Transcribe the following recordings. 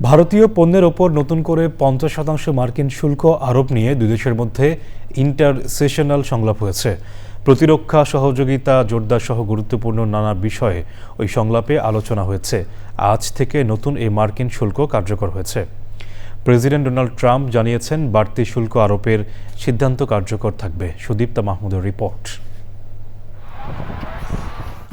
ভারতীয় পণ্যের ওপর নতুন করে পঞ্চাশ শতাংশ মার্কিন শুল্ক আরোপ নিয়ে দুই দেশের মধ্যে ইন্টার সেশনাল সংলাপ হয়েছে। প্রতিরক্ষা সহযোগিতা জোরদার সহ গুরুত্বপূর্ণ নানা বিষয়ে ওই সংলাপে আলোচনা হয়েছে। আজ থেকে নতুন এই মার্কিন শুল্ক কার্যকর হয়েছে। প্রেসিডেন্ট ডোনাল্ড ট্রাম্প জানিয়েছেন, বাড়তি শুল্ক আরোপের সিদ্ধান্ত কার্যকর থাকবে। সুদীপ্তা মাহমুদের রিপোর্ট।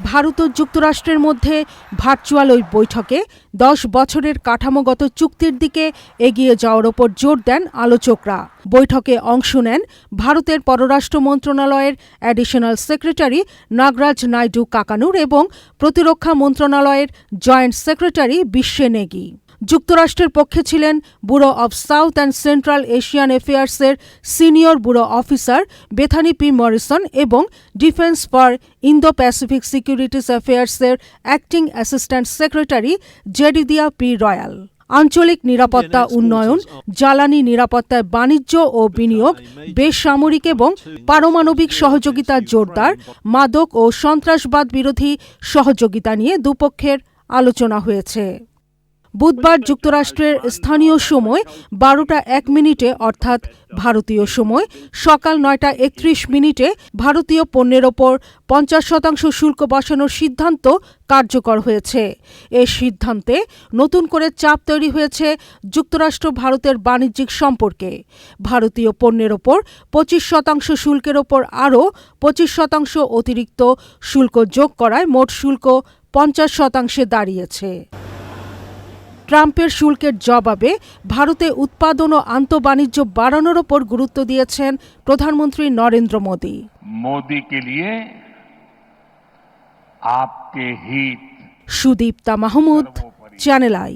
ভারত ও যুক্তরাষ্ট্রের মধ্যে ভার্চুয়াল ওই বৈঠকে দশ বছরের কাঠামোগত চুক্তির দিকে এগিয়ে যাওয়ার ওপর জোর দেন আলোচকরা। বৈঠকে অংশ নেন ভারতের পররাষ্ট্র মন্ত্রণালয়ের অ্যাডিশনাল সেক্রেটারি নাগরাজ নাইডু কাকানুর এবং প্রতিরক্ষা মন্ত্রণালয়ের জয়েন্ট সেক্রেটারি বিশ্বে নেগি। যুক্তরাষ্ট্রের পক্ষে ছিলেন bureau of South and Central Asian অ্যাফেয়ার্সের senior bureau officer Bethany P Morrison এবং defence for Indo Pacific securities অ্যাফেয়ার্সের acting assistant secretary Jedidiah P Royal আঞ্চলিক নিরাপত্তা উন্নয়ন, জ্বালানি নিরাপত্তায় বাণিজ্য ও বিনিয়োগ, বেসামরিক এবং পারমাণবিক সহযোগিতা জোরদার, মাদক ও সন্ত্রাসবাদ বিরোধী সহযোগিতা নিয়ে দুপক্ষের আলোচনা হয়েছে। বুধবার যুক্তরাষ্ট্রের স্থানীয় সময় বারোটা এক মিনিটে, অর্থাৎ ভারতীয় সময়, সকাল নয়টা একত্রিশ মিনিটে ভারতীয় পণ্যের ওপর পঞ্চাশ শতাংশ শুল্ক বসানোর সিদ্ধান্ত কার্যকর হয়েছে। এ সিদ্ধান্তে নতুন করে চাপ তৈরি হয়েছে যুক্তরাষ্ট্র ভারতের বাণিজ্যিক সম্পর্কে। ভারতীয় পণ্যের ওপর পঁচিশ শতাংশ শুল্কের ওপর আরও পঁচিশ শতাংশ অতিরিক্ত শুল্ক যোগ করায় মোট শুল্ক পঞ্চাশ শতাংশে দাঁড়িয়েছে। ট্রাম্পের শুল্কের জবাবে ভারতে উৎপাদন ও আন্তঃবাণিজ্য বাড়ানোর ওপর গুরুত্ব দিয়েছেন প্রধানমন্ত্রী নরেন্দ্র মোদী। মোদীকে আপকে হিত। Sudipta Mahmud channel I.